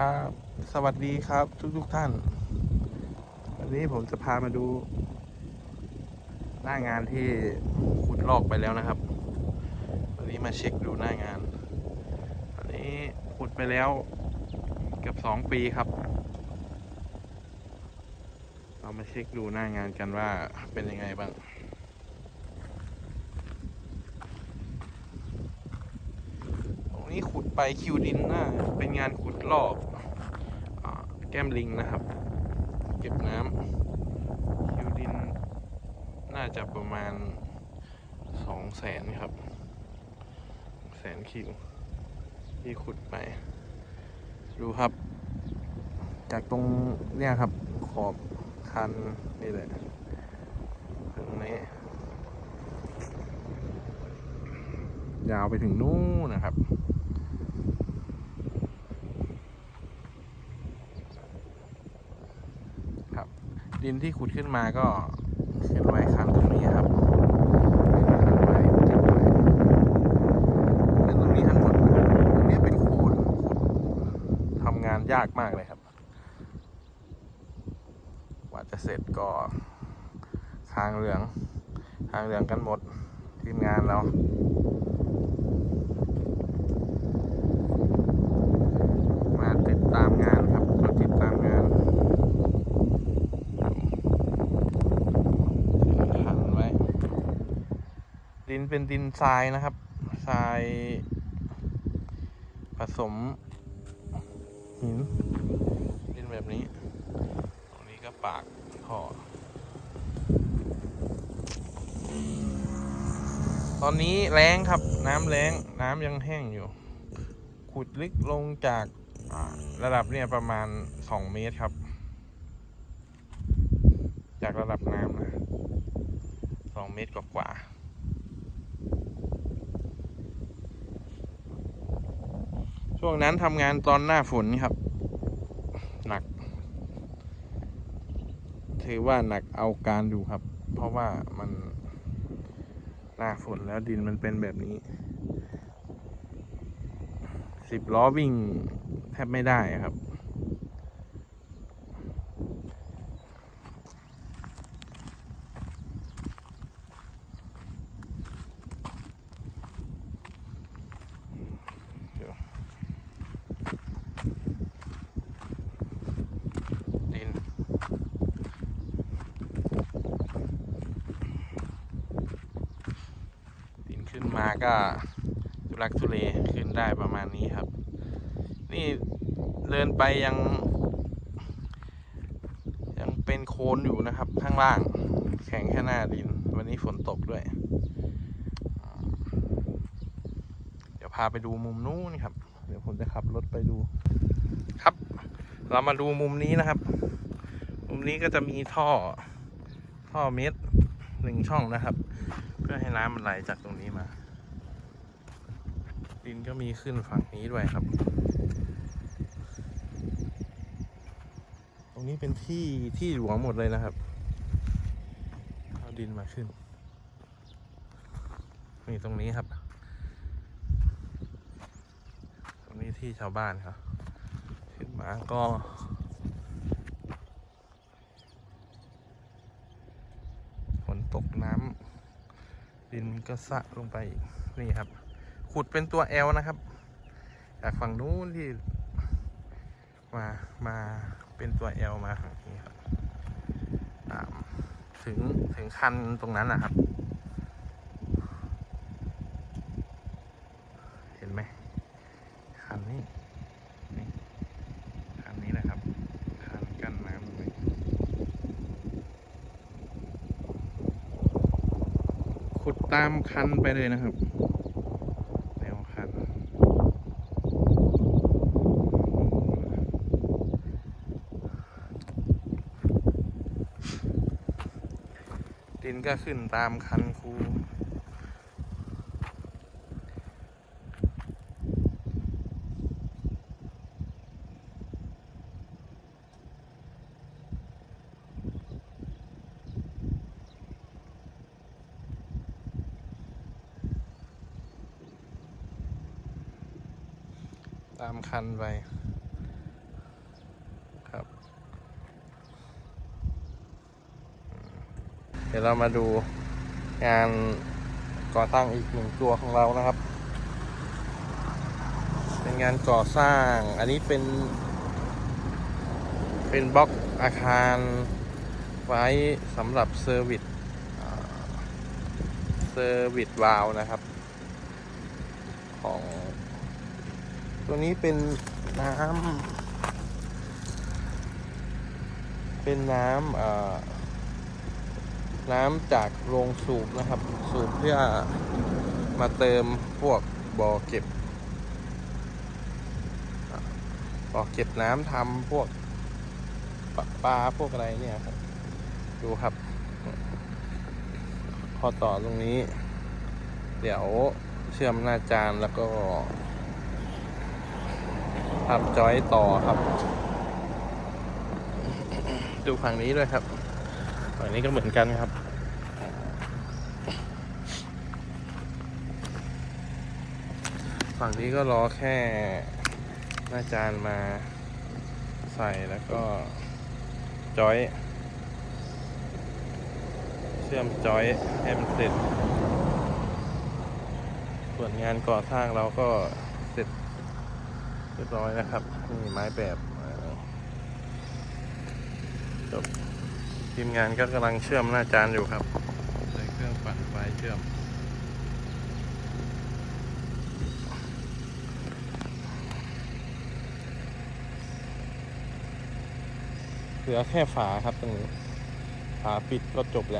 ครับ สวัสดีครับทุกทุกๆท่าน วันนี้ผมจะพามาดู หน้างานที่ขุดลอกไปแล้วนะครับ วันนี้มาเช็คดูหน้างานวันนี้ขุดไปแล้วเกือบสองปีครับ เรามาเช็คดูหน้างานกันว่าเป็นยังไงบ้างตรงนี้ขุดไปคิวดินหน้าเป็นงานขุดลอก แก้มลิงนะครับ เก็บน้ำคิวดิน น่าจะประมาณสองแสนครับแสนคิว ที่ขุดไป ดูครับ จากตรงเนี่ยครับ ขอบคันนี่แหละถึงนี้ยาวไปถึงนู้นนะครับครับ ดินที่ขุดขึ้นมาก็ขึ้นไว้คันตรงนี้ครับขึ้นไว้เก็บไว้เป็นตรงนี้ทั้งหมดตรงนี้เป็นโคนทำงานยากมากเลยครับ กว่าจะเสร็จก็ทางเหลืองทางเหลืองกันหมดทีมงานเราติดตามงานครับมาติดตามงานขันไว้ ดิ นเป็นดินทรายนะครับทรายผสมหินดินแบบนี้ ตรงนี้ก็ปากท่อตอนนี้แรงครับน้ำแรงน้ำยังแห้งอยู่ ขุดลึกลงจากระดับเนี่ยประมาณสองเมตรครับ จากระดับน้ำนะสองเมตรกว่าๆ ช่วงนั้นทำงานตอนหน้าฝนครับ หนัก ถือว่าหนักเอาการดูครับ เพราะว่ามันหน้าฝนแล้วดินมันเป็นแบบนี้สิบล้อวิ่งแทบไม่ได้ครับ เดี๋ยวดิน ดินขึ้น มาก็ทุลักทุเลขึ้นได้ประมาณนี้ครับ นี่เดินไปยัง ยังเป็นโคลนอยู่นะครับ ข้างล่าง แข็งแค่หน้าดิน วันนี้ฝนตกด้วย เดี๋ยวพาไปดูมุมนู้นครับ เดี๋ยวผมจะขับรถไปดู ครับ เรามาดูมุมนี้นะครับ มุมนี้ก็จะมีท่อท่อเมตรหนึ่งช่องนะครับ เพื่อให้น้ำมันไหลจากตรงนี้มา ดินก็มีขึ้นฝั่งนี้ด้วยครับ ตรงนี้เป็นที่ที่หลวงหมดเลยนะครับ เอาดินมาขึ้นนี่ตรงนี้ครับ ตรงนี้ที่ชาวบ้านครับขึ้นมาก็ฝนตกน้ำดินก็สะลงไปอีกนี่ครับ ขุดเป็นตัว L นะครับ จากฝั่งนู้นที่มามาเป็นตัว L มาฝั่งนี้ครับตามถึงถึงคันตรงนั้นนะครับ เห็นไหมคันนี้นี่คันนี้นะครับคันกั้นน้ำตรงขุดตามคันไปเลยนะครับ แนวคัน ดินก็ขึ้นตามคันคูตามคันไป เดี๋ยวเรามาดูงานก่อสร้างอีกหนึ่งตัวของเรานะครับ เป็นงานก่อสร้าง อันนี้เป็น เป็นบล็อกอาคารไว้สำหรับเซอร์วิสเซอร์วิสวาลวนะครับ ของ ตัวนี้เป็นน้ำเป็นน้ำอ่อ น้ำจากโรงสูบนะครับ สูบเพื่อมาเติมพวกบ่อเก็บบ่อเก็บน้ำทำพวกปลาปลาพวกอะไรเนี่ยครับ ดูครับ พอต่อตรงนี้ เดี๋ยวเชื่อมหน้าจานแล้วก็ทำจอยต่อครับ ดูฝั่งนี้ด้วยครับ ฝั่งนี้ก็เหมือนกันครับฝั่งนี้ก็รอแค่หน้าจานมาใส่แล้วก็จอย เชื่อมจอยให้มันเสร็จ ส่วนงานก่อสร้างเราก็เสร็จเรียบร้อยนะครับ นี่ไม้แบบจบ ทีมงานก็กำลังเชื่อมหน้าจานอยู่ครับ ใช้เครื่องปั่นไฟเชื่อม เหลือแค่ฝาครับตรงนี้ ฝาปิดก็จบแล้ว